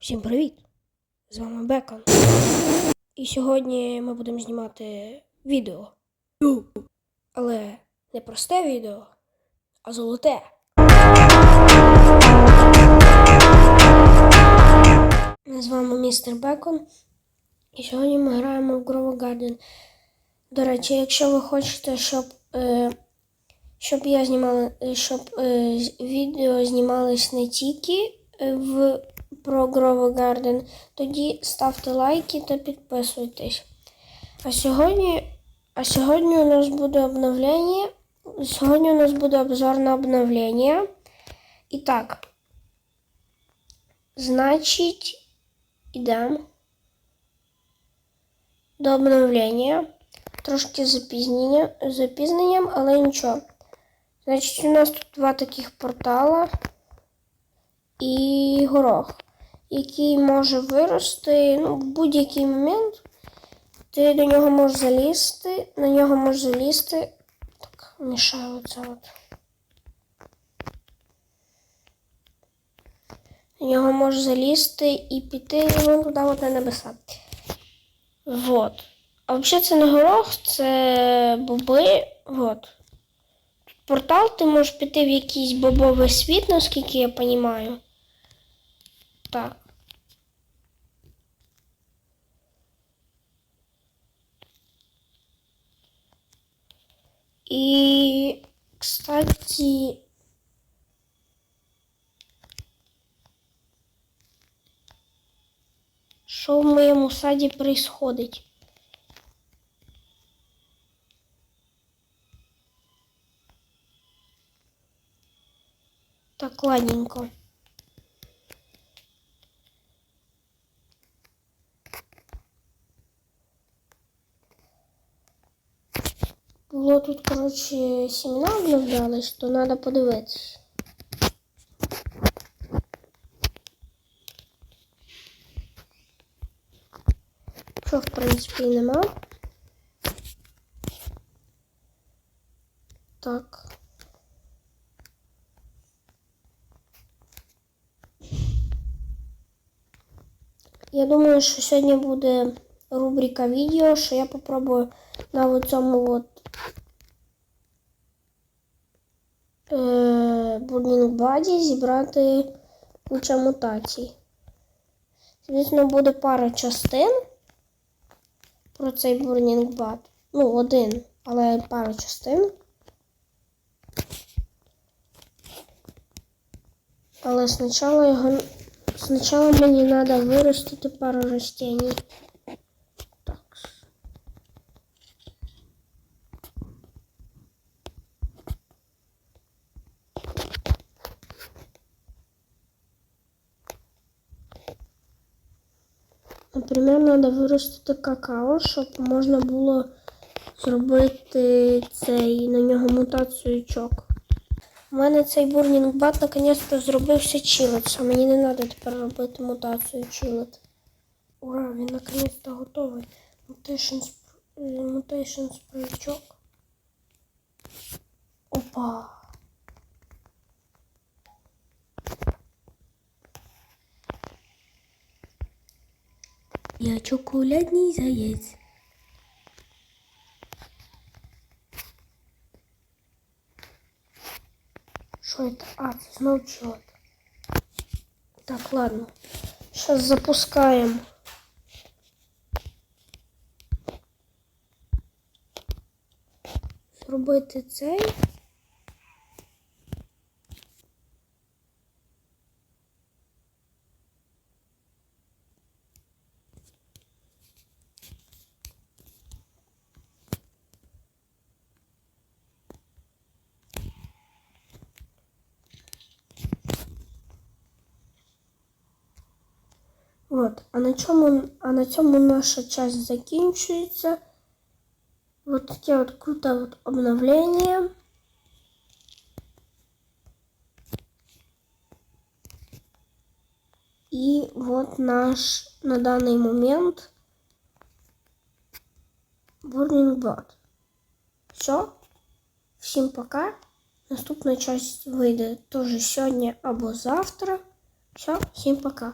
Всім привіт! З вами Бекон. І сьогодні ми будемо знімати відео. Але не просте відео, а золоте. Ми З вами містер Бекон. І сьогодні ми граємо в Grow Garden. До речі, якщо ви хочете, щоб, е, щоб я знімала, е, щоб е, відео знімались не тільки е, в про Grow Garden, тоді ставте лайки та підписуйтесь. А сьогодні, а сьогодні у нас буде обновлення. Сьогодні у нас буде обзор на обновлення. І так. Значить, ідемо до обновлення. Трошки запізнення, запізненням, але нічого. Значить, у нас тут два таких портала і горох, який може вирости ну, в будь-який момент. Ти до нього можеш залізти, на нього можеш залізти. Так, мішаю оце от. На нього можеш залізти і піти ну, туди от на небеса. Вот. А взагалі це не горох, це боби. Вот. Портал ти можеш піти в якийсь бобовий світ, наскільки я розумію. Так. І, кстати, що в моєму саді происходить? Так, ладненько. Було тут, коротше, семена обновлялись, то треба подивитися. Що, в принципі, нема. Так. Я думаю, що сьогодні буде рубрика відео, що я попробую на цьому от е, Burning Body зібрати куча мутацій. Звісно, буде пара частин про цей Bud. Ну, один, але пара частин. Але спочатку його мне надо вырастить пару растений. Наприклад, треба виростити какао, щоб можна було зробити цей на нього мутацію чок. У мене цей бурнінг бат наконець-то зробився чилет, а мені не треба тепер робити мутацію чилет. Ура, він наконець-то готовий. Sp- mutation спричок. Опа. Я чоколядний заєць. Что это? А, это снова чего-то. Так, ладно. Сейчас запускаем. Зробити цей. От, а на цьому, а на цьому наша часть закінчується. Вот таке от круте от обновлення. И вот наш на данный момент Burning Bot. Все. Всім пока. Наступна часть вийде теж сьогодні або завтра. Все, всім пока.